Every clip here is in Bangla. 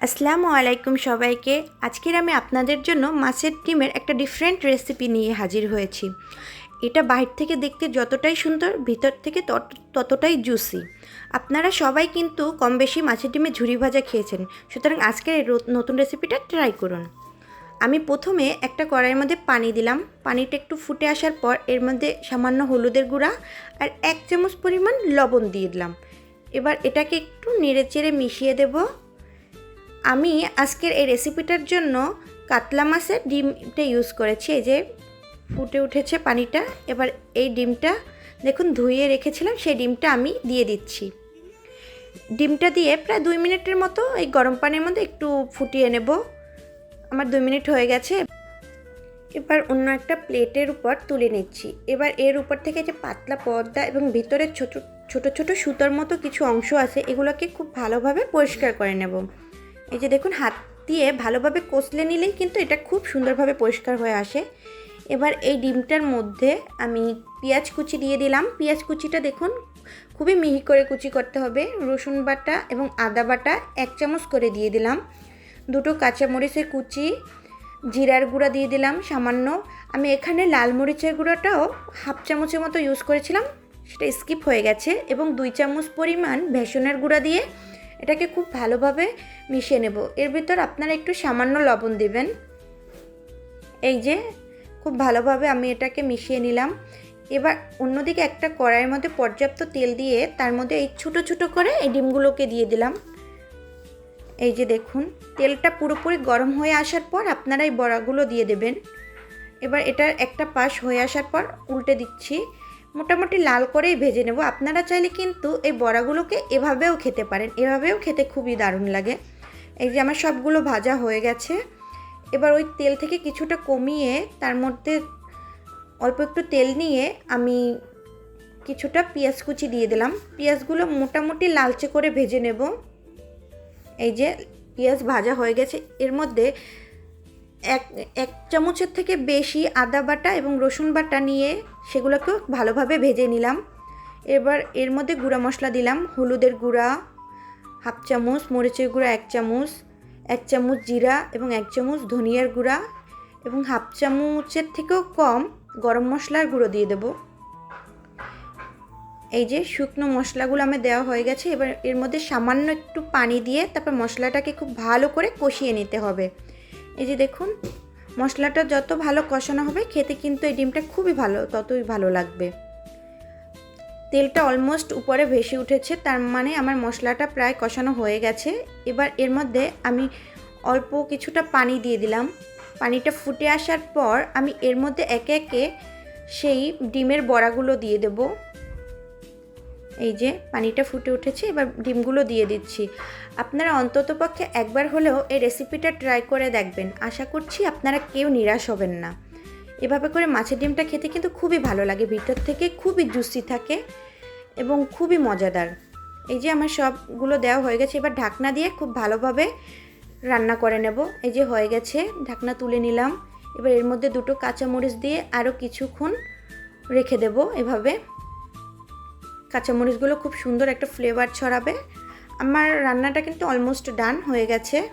আসসালামু আলাইকুম সবাইকে। আজকের আমি আপনাদের জন্য মাছের ডিমের একটা ডিফারেন্ট রেসিপি নিয়ে হাজির হয়েছি। এটা বাইরে থেকে দেখতে যতটাই সুন্দর, ভিতর থেকে তত- ততটাই জুসি আপনারা সবাই কিন্তু কম বেশি মাছের ডিমে ঝুরি ভাজা খেয়েছেন। সুতরাং আজকের এই নতুন রেসিপিটা ট্রাই করুন। আমি প্রথমে একটা কড়াইয়ের মধ্যে পানি দিলাম। পানিটা একটু ফুটে আসার পর এর মধ্যে সামান্য হলুদের গুঁড়া আর এক চামচ পরিমাণ লবণ দিয়ে দিলাম। এবার এটাকে একটু নেড়ে চেড়ে মিশিয়ে দেবো। আমি আজকের এই রেসিপিটার জন্য কাতলা মাছের ডিমটা ইউজ করেছি। এই যে ফুটে উঠেছে পানিটা, এবার এই ডিমটা দেখুন ধুয়ে রেখেছিলাম, সেই ডিমটা আমি দিয়ে দিচ্ছি। ডিমটা দিয়ে প্রায় দুই মিনিটের মতো এই গরম পানির মধ্যে একটু ফুটিয়ে নেব। আমার দুই মিনিট হয়ে গেছে। এবার অন্য একটা প্লেটের উপর তুলে নিচ্ছি। এবার এর উপর থেকে যে পাতলা পর্দা এবং ভিতরে ছোট ছোট ছোট সুতোর মতো কিছু অংশ আছে, এগুলোকে খুব ভালোভাবে পরিষ্কার করে নেব। এই যে দেখুন, হাত দিয়ে ভালোভাবে কষলে নিলেই কিন্তু এটা খুব সুন্দরভাবে পরিষ্কার হয়ে আসে। এবার এই ডিমটার মধ্যে আমি পেঁয়াজ কুচি দিয়ে দিলাম। পেঁয়াজ কুচিটা দেখুন, খুবই মিহি করে কুচি করতে হবে। রসুন বাটা এবং আদা বাটা এক চামচ করে দিয়ে দিলাম। দুটো কাঁচামরিচের কুচি, জিরার গুঁড়া দিয়ে দিলাম সামান্য। আমি এখানে লাল মরিচের গুঁড়াটাও হাফ চামচের মতো ইউজ করেছিলাম। সেটা স্কিপ হয়ে গেছে এবং দুই চামচ পরিমাণ বেসনের গুঁড়া দিয়ে এটাকে খুব ভালোভাবে মিশিয়ে নেব। এর ভিতর আপনারা একটু সামান্য লবণ দিবেন। এই যে, খুব ভালোভাবে আমি এটাকে মিশিয়ে নিলাম। এবার অন্যদিকে একটা কড়াইয়ের মধ্যে পর্যাপ্ত তেল দিয়ে তার মধ্যে এই ছোটো ছোটো করে এই ডিমগুলোকে দিয়ে দিলাম। এই যে দেখুন, তেলটা পুরোপুরি গরম হয়ে আসার পর আপনারা এই বড়াগুলো দিয়ে দেবেন। এবার এটার একটা পাশ হয়ে আসার পর উল্টে দিচ্ছি। মোটামুটি লাল করেই ভেজে নেব। আপনারা চাইলে কিন্তু এই বড়াগুলোকে এভাবেও খেতে পারেন। এভাবেও খেতে খুবই দারুণ লাগে। এই যে আমার সবগুলো ভাজা হয়ে গেছে। এবার ওই তেল থেকে কিছুটা কমিয়ে তার মধ্যে অল্প একটু তেল নিয়ে আমি কিছুটা পেঁয়াজ কুচি দিয়ে দিলাম। পেঁয়াজগুলো মোটামুটি লালচে করে ভেজে নেব। এই যে পেঁয়াজ ভাজা হয়ে গেছে। এর মধ্যে এক এক চামচের থেকে বেশি আদা বাটা এবং রসুন বাটা নিয়ে সেগুলোকেও ভালোভাবে ভেজে নিলাম। এবার এর মধ্যে গুঁড়া মশলা দিলাম, হলুদের গুঁড়া, হাফ চামচ, মরিচের গুঁড়া এক চামচ এক চামচ জিরা এবং এক চামচ ধনিয়ার গুঁড়া এবং হাফ চামচের থেকেও কম গরম মশলার গুঁড়ো দিয়ে দেবো। এই যে শুকনো মশলাগুলো আমার দেওয়া হয়ে গেছে, এবার এর মধ্যে সামান্য একটু পানি দিয়ে তারপর মশলাটাকে খুব ভালো করে কষিয়ে নিতে হবে। এই যে দেখুন, মশলাটা যত ভালো কষানো হবে, খেতে কিন্তু এই ডিমটা খুবই ভালো, ততই ভালো লাগবে। তেলটা অলমোস্ট উপরে ভেসে উঠেছে, তার মানে আমার মশলাটা প্রায় কষানো হয়ে গেছে। এবার এর মধ্যে আমি অল্প কিছুটা পানি দিয়ে দিলাম। পানিটা ফুটে আসার পর আমি এর মধ্যে একে একে সেই ডিমের বড়াগুলো দিয়ে দেবো। এই যে পানিটা ফুটে উঠেছে, এবার ডিমগুলো দিয়ে দিচ্ছি। আপনারা অন্ততপক্ষে একবার হলেও এই রেসিপিটা ট্রাই করে দেখবেন। আশা করছি আপনারা কেউ নিরাশ হবেন না। এভাবে করে মাছের ডিমটা খেতে কিন্তু খুবই ভালো লাগে, ভিতর থেকে খুবই জুসি থাকে এবং খুবই মজাদার। এই যে আমার সবগুলো দেওয়া হয়ে গেছে, এবার ঢাকনা দিয়ে খুব ভালোভাবে রান্না করে নেব। এই যে হয়ে গেছে, ঢাকনা তুলে নিলাম। এবার এর মধ্যে দুটো কাঁচামরিচ দিয়ে আরও কিছুক্ষণ রেখে দেব এভাবে। কাঁচামরিচগুলো খুব সুন্দর একটা ফ্লেভার ছড়াবে। আমার রান্নাটা কিন্তু অলমোস্ট ডান হয়ে গেছে।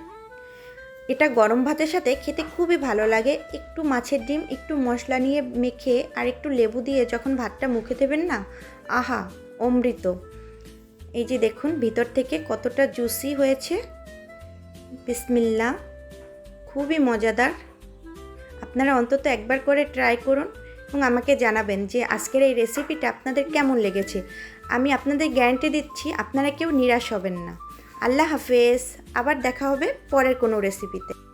এটা গরম ভাতের সাথে খেতে খুবই ভালো লাগে। একটু মাছের ডিম, একটু মশলা নিয়ে মেখে আর একটু লেবু দিয়ে যখন ভাতটা মুখে দেবেন না, আহা, অমৃত। এই যে দেখুন, ভিতর থেকে কতটা জুসি হয়েছে। বিসমিল্লা খুবই মজাদার। আপনারা অন্তত একবার করে ট্রাই করুন। এবং আমাকে জানাবেন যে আজকের এই রেসিপিটা আপনাদের কেমন লেগেছে। আমি আপনাদের গ্যারান্টি দিচ্ছি আপনারা কেউ নিরাশ হবেন না। আল্লাহ হাফেজ, আবার দেখা হবে পরের কোনো রেসিপিতে